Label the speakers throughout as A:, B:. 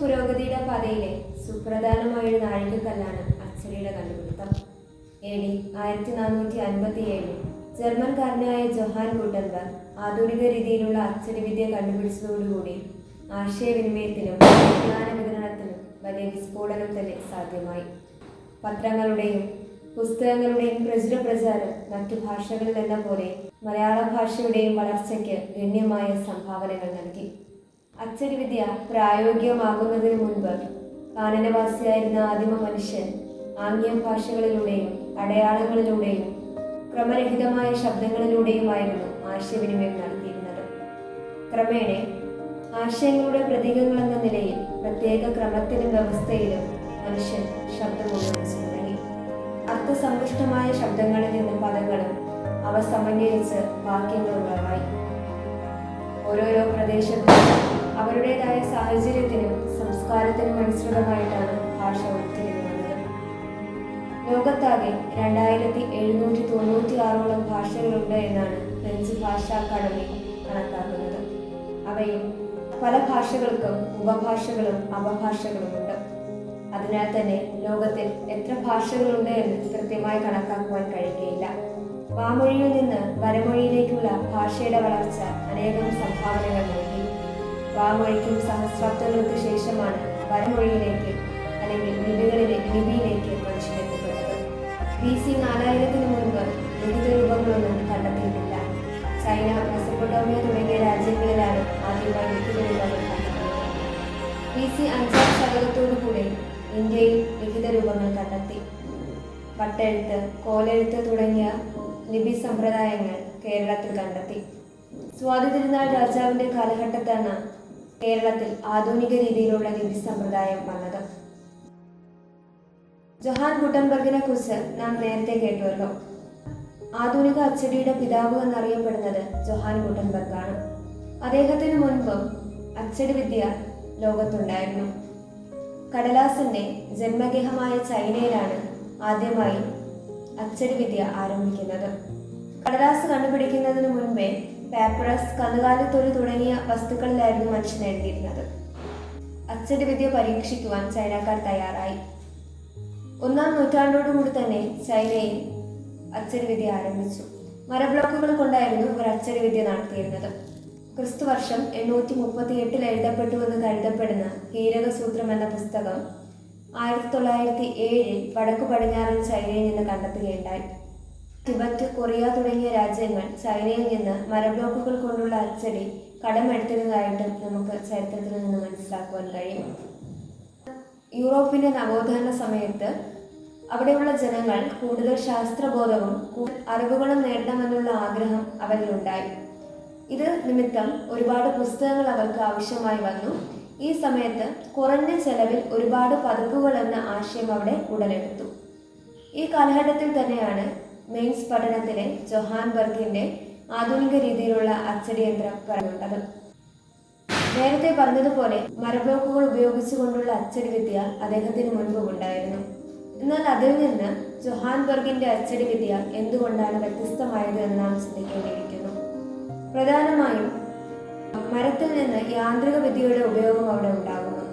A: പുരോഗതിയുടെ പാതയിലെ സുപ്രധാനമായ ഒരു നാഴികക്കല്ലാണ് അച്ചടിയുടെ കണ്ടുപിടുത്തം. എ ഡി ആയിരത്തി നാനൂറ്റി അൻപത്തി ഏഴിൽ ജർമ്മൻകാരനായ ജൊഹാൻ ഗുട്ടൻബർഗ് ആധുനിക രീതിയിലുള്ള അച്ചടി വിദ്യ കണ്ടുപിടിച്ചതോടുകൂടി ആശയവിനിമയത്തിനും വിജ്ഞാന വിതരണത്തിനും വലിയ വിസ്ഫോടനം തന്നെ സാധ്യമായി. പത്രങ്ങളുടെയും പുസ്തകങ്ങളുടെയും പ്രചുര പ്രചാരം മറ്റു ഭാഷകളിൽ എന്ന പോലെ മലയാള ഭാഷയുടെയും വളർച്ചയ്ക്ക് ഗണ്യമായ സംഭാവനകൾ നൽകി. അച്ചടി വിദ്യ പ്രായോഗികമാകുന്നതിന് മുൻപ് കാനനവാസിയായിരുന്ന ആദിമ മനുഷ്യൻ ആംഗ്യ ഭാഷകളിലൂടെയും അടയാളങ്ങളിലൂടെയും ക്രമരഹിതമായ ശബ്ദങ്ങളിലൂടെയുമായിരുന്നു ആശയവിനിമയം നടത്തിയിരുന്നത്. ക്രമേണ ആശയങ്ങളുടെ പ്രതീകങ്ങളെന്ന നിലയിൽ പ്രത്യേക ക്രമത്തിലും വ്യവസ്ഥയിലും മനുഷ്യൻ ശബ്ദം ഉപയോഗിച്ചു തുടങ്ങി. അർത്ഥസമ്പുഷ്ടമായ ശബ്ദങ്ങളിൽ നിന്ന് പദങ്ങളും അവ സമന്വയിച്ച് വാക്യങ്ങൾ ഉളവായി. ഓരോരോ പ്രദേശത്തും അവരുടേതായ സാഹചര്യത്തിനും സംസ്കാരത്തിനും അനുസൃതമായിട്ടാണ് ഭാഷ ഉരുത്തിരിഞ്ഞു വന്നത് ലോകത്താകെ രണ്ടായിരത്തി എഴുന്നൂറ്റി തൊണ്ണൂറ്റി ആറോളം ഭാഷകളുണ്ട് എന്നാണ് ഫ്രഞ്ച് ഭാഷാ അക്കാദമി കണക്കാക്കുന്നത്. അവയിൽ പല ഭാഷകൾക്കും ഉപഭാഷകളും അപഭാഷകളുമുണ്ട് അതിനാൽ തന്നെ ലോകത്തിൽ എത്ര ഭാഷകളുണ്ട് എന്ന് കൃത്യമായി കണക്കാക്കുവാൻ കഴിയുകയില്ല. വാമൊഴിയിൽ നിന്ന് വരമൊഴിയിലേക്കുള്ള ഭാഷയുടെ വളർച്ച അനേകം സംഭാവനകൾ നൽകി വാമൊഴിക്കും സഹസ്രാബ്ദങ്ങൾക്ക് ശേഷമാണ് വരമൊഴിയിലേക്ക് അല്ലെങ്കിൽ ലിപികളിലെ ലിപിയിലേക്ക് മനുഷ്യരെത്തപ്പെട്ടത് ബി സി നാലായിരത്തിന് മുൻപ് ലിഖിത രൂപങ്ങളൊന്നും കണ്ടെത്തിയിട്ടില്ല. ചൈന മെസപ്പൊട്ടോമിയ തുടങ്ങിയ രാജ്യങ്ങളിലാണ് ആദ്യമായി ലിഖിത രൂപങ്ങൾ കണ്ടെത്തിയത്. ബി സി അഞ്ചാം ശതകത്തോടുകൂടി ഇന്ത്യയിൽ ലിഖിത രൂപങ്ങൾ കണ്ടെത്തി. വട്ടെഴുത്ത് കോലെഴുത്ത് തുടങ്ങിയ ലിപി സമ്പ്രദായങ്ങൾ കേരളത്തിൽ കണ്ടെത്തി. സ്വാതി തിരുനാൾ രാജാവിന്റെ കാലഘട്ടത്താണ് കേരളത്തിൽ ആധുനിക രീതിയിലുള്ള രീതി സമ്പ്രദായം വന്നത്. ജൊഹാൻ ഗുട്ടൻബർഗിനെ കുറിച്ച് നാം നേരത്തെ കേട്ടുവല്ലോ. ആധുനിക അച്ചടിയുടെ പിതാവ് എന്നറിയപ്പെടുന്നത് ജൊഹാൻ ഗുട്ടൻബർഗ് ആണ് അദ്ദേഹത്തിന് മുൻപ് അച്ചടി വിദ്യ ലോകത്തുണ്ടായിരുന്നു. കടലാസിന്റെ ജന്മഗേഹമായ ചൈനയിലാണ് ആദ്യമായി അച്ചടി വിദ്യ ആരംഭിക്കുന്നത്. കടലാസ് കണ്ടുപിടിക്കുന്നതിന് മുൻപേ പേപ്പറസ് കന്നുകാലിത്തൊലി തുടങ്ങിയ വസ്തുക്കളിലായിരുന്നു മനുഷ്യൻ എഴുതിയിരുന്നത് അച്ചടി വിദ്യ പരീക്ഷിക്കുവാൻ ചൈനക്കാർ തയ്യാറായി. ഒന്നാം നൂറ്റാണ്ടോടുകൂടി തന്നെ ചൈനയിൽ അച്ചടി വിദ്യ ആരംഭിച്ചു. മരബ്ലോക്കുകൾ കൊണ്ടായിരുന്നു ഇവർ അച്ചടി വിദ്യ നടത്തിയിരുന്നത്. ക്രിസ്തുവർഷം എണ്ണൂറ്റി മുപ്പത്തി എട്ടിൽ എഴുതപ്പെട്ടുവെന്ന് കരുതപ്പെടുന്ന ഹീരകസൂത്രം എന്ന പുസ്തകം ആയിരത്തി തൊള്ളായിരത്തി ഏഴിൽ വടക്കു പടിഞ്ഞാറൻ ചൈനയിൽ നിന്ന് കണ്ടെത്തുകയുണ്ടായി. ടിബറ്റ് കൊറിയ തുടങ്ങിയ രാജ്യങ്ങൾ ചൈനയിൽ നിന്ന് മരബ്ലോക്കുകൾ കൊണ്ടുള്ള അച്ചടി കടമെടുത്തിരുന്നതായിട്ടും നമുക്ക് ചരിത്രത്തിൽ നിന്ന് മനസ്സിലാക്കുവാൻ കഴിയും. യൂറോപ്പിന്റെ നവോത്ഥാന സമയത്ത് അവിടെയുള്ള ജനങ്ങൾ കൂടുതൽ ശാസ്ത്രബോധവും അറിവുകളും നേടണമെന്നുള്ള ആഗ്രഹം അവരിലുണ്ടായി ഇത് നിമിത്തം ഒരുപാട് പുസ്തകങ്ങൾ അവർക്ക് ആവശ്യമായി വന്നു. ഈ സമയത്ത് കുറഞ്ഞ ചെലവിൽ ഒരുപാട് പതിപ്പുകൾ എന്ന ആശയം അവിടെ ഉടലെടുത്തു. ഈ കാലഘട്ടത്തിൽ തന്നെയാണ് മെയിൻസ് പഠനത്തിന് ജൊഹാൻ ബർഗിന്റെ ആധുനിക രീതിയിലുള്ള അച്ചടി യന്ത്രം പറഞ്ഞുള്ളത് നേരത്തെ പറഞ്ഞതുപോലെ മരബ്ലോക്കുകൾ ഉപയോഗിച്ചുകൊണ്ടുള്ള അച്ചടി വിദ്യ അദ്ദേഹത്തിന് മുൻപും ഉണ്ടായിരുന്നു. എന്നാൽ അതിൽ നിന്ന് ജൊഹാൻബർഗിന്റെ അച്ചടി വിദ്യ എന്തുകൊണ്ടാണ് വ്യത്യസ്തമായത് എന്ന് നാം ചിന്തിക്കേണ്ടിയിരിക്കുന്നു. പ്രധാനമായും മരത്തിൽ നിന്ന് യാന്ത്രിക വിദ്യയുടെ ഉപയോഗം അവിടെ ഉണ്ടാകുന്നു.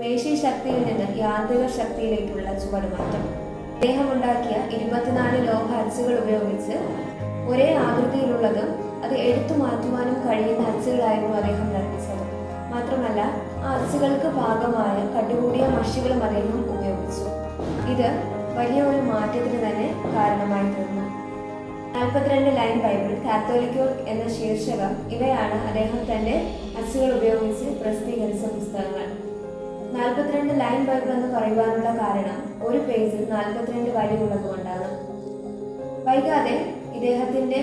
A: പേശി ശക്തിയിൽ നിന്ന് യാന്ത്രിക ശക്തിയിലേക്കുള്ള ചുവടുമാറ്റം. അദ്ദേഹം ഉണ്ടാക്കിയ ഇരുപത്തിനാല് ലോഹ അച്ചുകൾ ഉപയോഗിച്ച് ഒരേ ആകൃതിയിലുള്ളതും അത് എടുത്തു മാറ്റുവാനും കഴിയുന്ന അച്ചുകളായിരുന്നു അദ്ദേഹം നിർമ്മിച്ചത്. മാത്രമല്ല ആ അച്ചുകൾക്ക് ഭാഗമായ കട്ടുകൂടിയ മഷികളും അദ്ദേഹം ഉപയോഗിച്ചു. ഇത് വലിയ ഒരു മാറ്റത്തിന് തന്നെ കാരണമായി തീർന്നു. നാൽപ്പത്തിരണ്ട് ലൈൻ ബൈബിൾ കാത്തോലിക്കോ എന്ന ശീർഷകം ഇവയാണ് അദ്ദേഹം തന്റെ അച്ചുകൾ ഉപയോഗിച്ച് പ്രസിദ്ധീകരിച്ച പുസ്തകങ്ങൾ. നാൽപ്പത്തിരണ്ട് ലൈൻ ബൈബിൾ എന്ന് പറയുവാനുള്ള കാരണം ഒരു പേജിൽ നാൽപ്പത്തിരണ്ട് വരി ഉള്ളതുകൊണ്ടാണ്. വൈകാതെ ഇദ്ദേഹത്തിന്റെ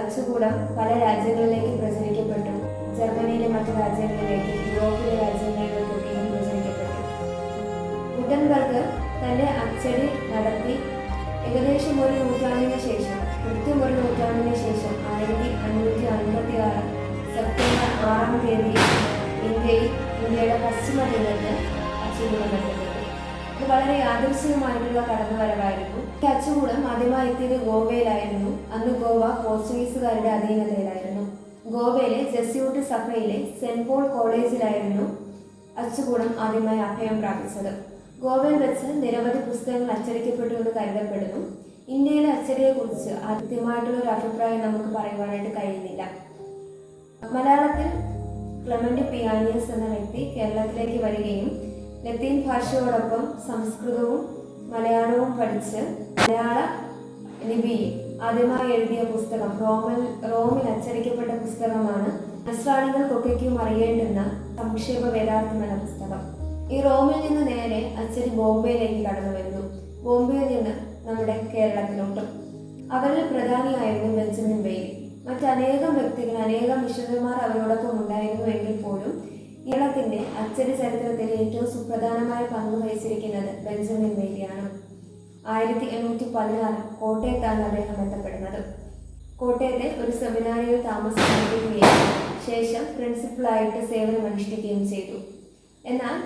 A: അച്ചുകൂടം പല രാജ്യങ്ങളിലേക്ക് പ്രചരിക്കപ്പെട്ടു. ജർമ്മനിയിലെ മറ്റു രാജ്യങ്ങളിലേക്ക് യൂറോപ്പിലെ രാജ്യങ്ങളിലേക്കും പ്രചരിക്കപ്പെട്ടു. ഗുട്ടൻബർഗ് തന്റെ അച്ചടി നടത്തി ഏകദേശം ഒരു നൂറ്റാണ്ടിന് ശേഷം കൃത്യം ഒരു നൂറ്റാണ്ടിന് ശേഷം ആയിരത്തി അഞ്ഞൂറ്റി അൻപത്തി ആറ് സെപ്റ്റംബർ ആറാം തീയതി ഇന്ത്യയിൽ ഇന്ത്യയുടെ പശ്ചിമ തീരത്ത് അച്ചുകൂടം ഇത് വളരെ യാദൃശ്യമായിട്ടുള്ള കടന്നുവരവായിരുന്നു. ഈ അച്ചുകൂടം ആദ്യമായി എത്തിയത് ഗോവയിലായിരുന്നു. അന്ന് ഗോവ പോർച്ചുഗീസുകാരുടെ അധീനതയിലായിരുന്നു. ഗോവയിലെ ജെസ്യൂട്ട് സഭയിലെ സെന്റ് പോൾ കോളേജിലായിരുന്നു അച്ചുകൂടം ആദ്യമായി അഭയം പ്രാപിച്ചത്. ഗോവയിൽ വെച്ച് നിരവധി പുസ്തകങ്ങൾ അച്ചടിക്കപ്പെട്ടു എന്ന് കരുതപ്പെടുന്നു. ഇന്ത്യയിലെ അച്ചടിയെക്കുറിച്ച് ആദ്യമായിട്ടുള്ള ഒരു അഭിപ്രായം നമുക്ക് പറയുവാനായിട്ട് കഴിയുന്നില്ല. മലയാളത്തിൽ ക്ലെമന്റ് പിയാനിയസ് എന്ന വ്യക്തി കേരളത്തിലേക്ക് വരികയും ലത്തീൻ ഭാഷയോടൊപ്പം സംസ്കൃതവും മലയാളവും പഠിച്ച് മലയാള ലിപിയിൽ ആദ്യമായി എഴുതിയ പുസ്തകം റോമിൽ റോമിൽ അച്ചടിക്കപ്പെട്ട പുസ്തകമാണ്. നസ്രാണികൾക്കൊക്കെയും അറിയേണ്ടുന്ന സംക്ഷേപ വേദാർത്ഥം പുസ്തകം. ഈ റോമിൽ നിന്ന് നേരെ അച്ചടി ബോംബെയിലേക്ക് കടന്നു വരുന്നു. ബോംബെയിൽ നിന്ന് നമ്മുടെ കേരളത്തിലോട്ടും. അവരിൽ പ്രധാനിയായിരുന്നു ബെഞ്ചമിൻ ബെയ്ലി മറ്റനേകം വ്യക്തികൾ അനേകം മിഷണറിമാർ അവരോടൊപ്പം ഉണ്ടായിരുന്നു എങ്കിൽ പോലും കേരളത്തിന്റെ അച്ചടി ചരിത്രത്തിൽ ഏറ്റവും സുപ്രധാനമായ പങ്ക് വഹിച്ചിരിക്കുന്നത് ബെഞ്ചമിൻ മേരിയാണ് ആയിരത്തി എണ്ണൂറ്റി പതിനാറ് കോട്ടയത്താണ് അദ്ദേഹം ബന്ധപ്പെടുന്നത്. കോട്ടയത്തെ ഒരു സെമിനാരിയിൽ താമസിക്കുകയും ശേഷം പ്രിൻസിപ്പളായിട്ട് സേവനമനുഷ്ഠിക്കുകയും ചെയ്തു. എന്നാൽ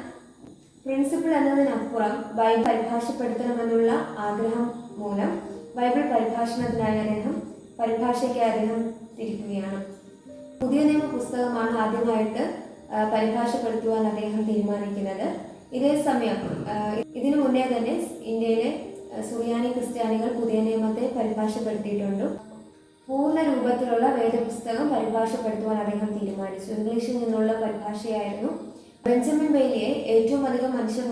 A: പ്രിൻസിപ്പിൾ എന്നതിനപ്പുറം ബൈബിൾ പരിഭാഷപ്പെടുത്തണമെന്നുള്ള ആഗ്രഹം മൂലം ബൈബിൾ പരിഭാഷണത്തിനായി അദ്ദേഹം പരിഭാഷയ്ക്ക് അദ്ദേഹം തിരിക്കുകയാണ്. പുതിയ നിയമ പുസ്തകമാണ് ആദ്യമായിട്ട് പരിഭാഷപ്പെടുത്തുവാൻ അദ്ദേഹം തീരുമാനിക്കുന്നത്. ഇതേ സമയം ഇതിനു മുന്നേ തന്നെ ഇന്ത്യയിലെ സുറിയാനി ക്രിസ്ത്യാനികൾ പുതിയ നിയമത്തെ പരിഭാഷപ്പെടുത്തിയിട്ടുണ്ട്. പൂർണ രൂപത്തിലുള്ള വേദപുസ്തകം പരിഭാഷപ്പെടുത്തുവാൻ അദ്ദേഹം തീരുമാനിച്ചു. ഇംഗ്ലീഷിൽ നിന്നുള്ള പരിഭാഷയായിരുന്നു. ബെഞ്ചമിൻ ബെയിലിയെ ഏറ്റവും അധികം മനുഷ്യ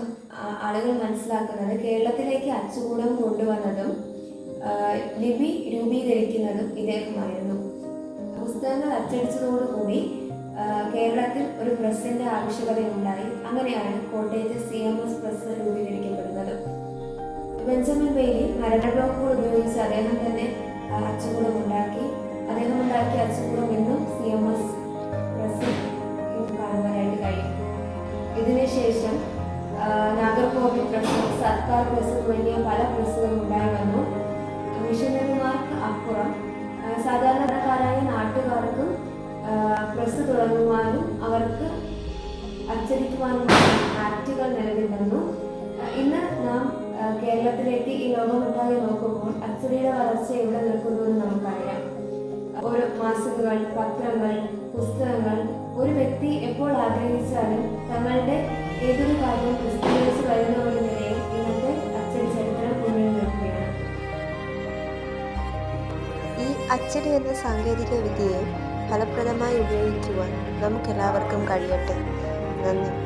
A: ആളുകൾ മനസ്സിലാക്കുന്നത് കേരളത്തിലേക്ക് അച്ചുകൂടം കൊണ്ടുവന്നതും ആ, ലിപി രൂപീകരിക്കുന്നതും ഇദ്ദേഹമായിരുന്നു. പുസ്തകങ്ങൾ അച്ചടിച്ചതോടുകൂടി കേരളത്തിൽ ഒരു പ്രസിന്റെ ആവശ്യകതയുണ്ടായി. അങ്ങനെയാണ് കോട്ടയത്തെ സി എം എസ് പ്രസ് രൂപീകരിക്കപ്പെടുന്നത്. ബെഞ്ചമിൻ ബെയ്ലി മരണ ഉപയോഗിച്ച് അദ്ദേഹം തന്നെ അച്ചുകൂടം ഉണ്ടാക്കി. അദ്ദേഹം ഉണ്ടാക്കിയ അച്ചുകൂടം ഇന്നും സി എം എസ് പ്രസ് കാണുവാനായിട്ട് കഴിയും. ഇതിനുശേഷം നാഗർകോവിൽ പ്രസ് സർക്കാർ പ്രസ് തുടങ്ങിയ പല പ്രസ്സുകളും ഉണ്ടായി വന്നു അച്ചടിയുടെ വളർച്ച എവിടെ നിൽക്കുന്നു എന്ന് നമുക്കറിയാം. ഓരോ മാസികകൾ പത്രങ്ങൾ പുസ്തകങ്ങൾ ഒരു വ്യക്തി എപ്പോൾ ആഗ്രഹിച്ചാലും തങ്ങളുടെ ഏതൊരു കാര്യവും പ്രസിദ്ധീകരിച്ച് വരുന്ന ഒരു നിലയിൽ ഇന്നത്തെ അച്ചടി ചരിത്രം മുന്നിൽ നിൽക്കുകയാണ്.
B: ഈ അച്ചടി എന്ന സാങ്കേതിക വിദ്യയെ ഫലപ്രദമായി ഉപയോഗിക്കുവാൻ നമുക്കെല്ലാവർക്കും കഴിയട്ടെ. നന്ദി.